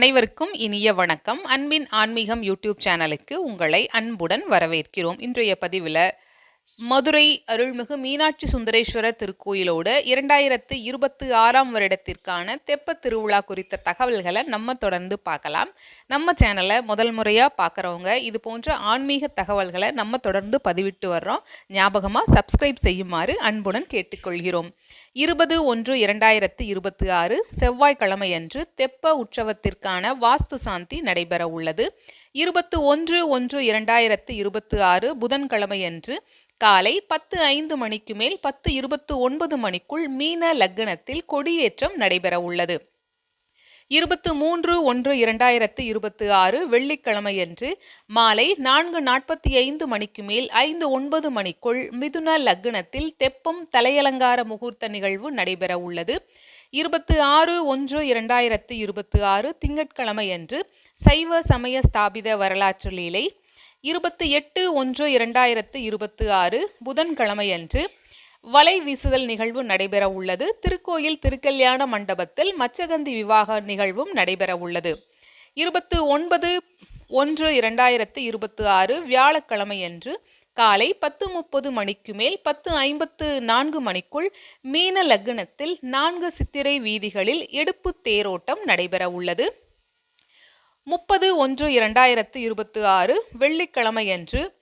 அனைவருக்கும் இனிய வணக்கம். அன்பின் ஆன்மீகம் யூடியூப் சேனலுக்கு உங்களை அன்புடன் வரவேற்கிறோம். இன்றைய பதிவில் மதுரை அருள்மிகு மீனாட்சி சுந்தரேஸ்வரர் திருக்கோயிலோடு இரண்டாயிரத்து இருபத்தி ஆறாம் வருடத்திற்கான தெப்ப திருவிழா குறித்த தகவல்களை நம்ம தொடர்ந்து பார்க்கலாம். நம்ம சேனலை முதல் முறையாக பார்க்குறவங்க இது போன்ற ஆன்மீக தகவல்களை நம்ம தொடர்ந்து பதிவிட்டு வர்றோம். ஞாபகமாக சப்ஸ்கிரைப் செய்யுமாறு அன்புடன் கேட்டுக்கொள்கிறோம். இருபது ஒன்று இரண்டாயிரத்து இருபத்தி ஆறு செவ்வாய்க்கிழமையன்று தெப்ப உற்சவத்திற்கான வாஸ்து சாந்தி நடைபெற உள்ளது. இருபத்து ஒன்று ஒன்று இரண்டாயிரத்து இருபத்தி ஆறு புதன்கிழமையன்று காலை பத்து ஐந்து மணிக்கு மேல் பத்து இருபத்து ஒன்பது மணிக்குள் மீன லக்னத்தில் கொடியேற்றம் நடைபெற உள்ளது. இருபத்து மூன்று ஒன்று இரண்டாயிரத்து இருபத்தி ஆறு வெள்ளிக்கிழமையன்று மாலை நான்கு நாற்பத்தி ஐந்து மணிக்கு மேல் ஐந்து ஒன்பது மணிக்குள் மிதுன லக்னத்தில் தெப்பம் தலையலங்கார முகூர்த்த நிகழ்வு நடைபெற உள்ளது. இருபத்து ஆறு ஒன்று இரண்டாயிரத்து இருபத்தி ஆறு திங்கட்கிழமையன்று சைவ சமய ஸ்தாபித வரலாற்று லீலை. இருபத்தி எட்டு ஒன்று இரண்டாயிரத்து இருபத்தி ஆறு புதன்கிழமையன்று வலை வீசுதல் நிகழ்வு நடைபெற உள்ளது. திருக்கோயில் திருக்கல்யாண மண்டபத்தில் மச்சகந்தி விவாக நிகழ்வும் நடைபெற உள்ளது. இருபத்து ஒன்பது ஒன்று இரண்டாயிரத்து இருபத்தி ஆறு வியாழக்கிழமையன்று காலை பத்து முப்பது மணிக்கு மேல் பத்து ஐம்பத்து நான்கு மணிக்குள் மீன லக்னத்தில் நான்கு சித்திரை வீதிகளில் எடுப்பு தேரோட்டம் நடைபெற உள்ளது. முப்பது ஒன்று இரண்டாயிரத்து இருபத்தி ஆறு வெள்ளிக்கிழமையன்று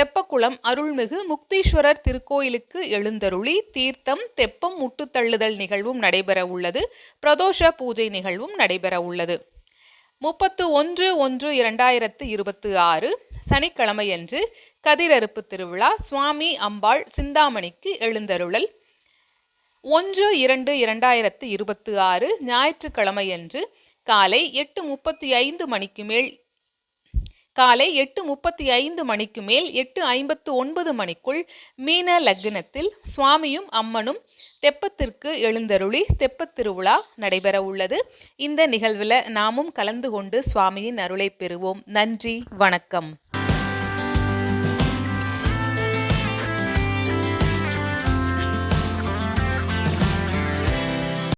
தெப்பக்குளம் அருள்மிகு முக்தீஸ்வரர் திருக்கோயிலுக்கு எழுந்தருளி தீர்த்தம் தெப்பம் முட்டுத்தள்ளுதல் நிகழ்வும் நடைபெற உள்ளது. பிரதோஷ பூஜை நிகழ்வும் நடைபெற உள்ளது. முப்பத்து ஒன்று ஒன்று இரண்டாயிரத்து இருபத்தி ஆறு சனிக்கிழமையன்று கதிரறுப்பு திருவிழா சுவாமி அம்பாள் சிந்தாமணிக்கு எழுந்தருளல். ஒன்று இரண்டு இரண்டாயிரத்து இருபத்தி ஆறு ஞாயிற்றுக்கிழமையன்று காலை எட்டு முப்பத்தி ஐந்து மணிக்கு மேல் காலை எட்டு முப்பத்தி ஐந்து மணிக்கு மேல் எட்டு ஐம்பத்து ஒன்பது மணிக்குள் மீன லக்னத்தில் சுவாமியும் அம்மனும் தெப்பத்திற்கு எழுந்தருளி தெப்பத்திருவிழா நடைபெற உள்ளது. இந்த நிகழ்வில் நாமும் கலந்து கொண்டு சுவாமியின் அருளை பெறுவோம். நன்றி வணக்கம்.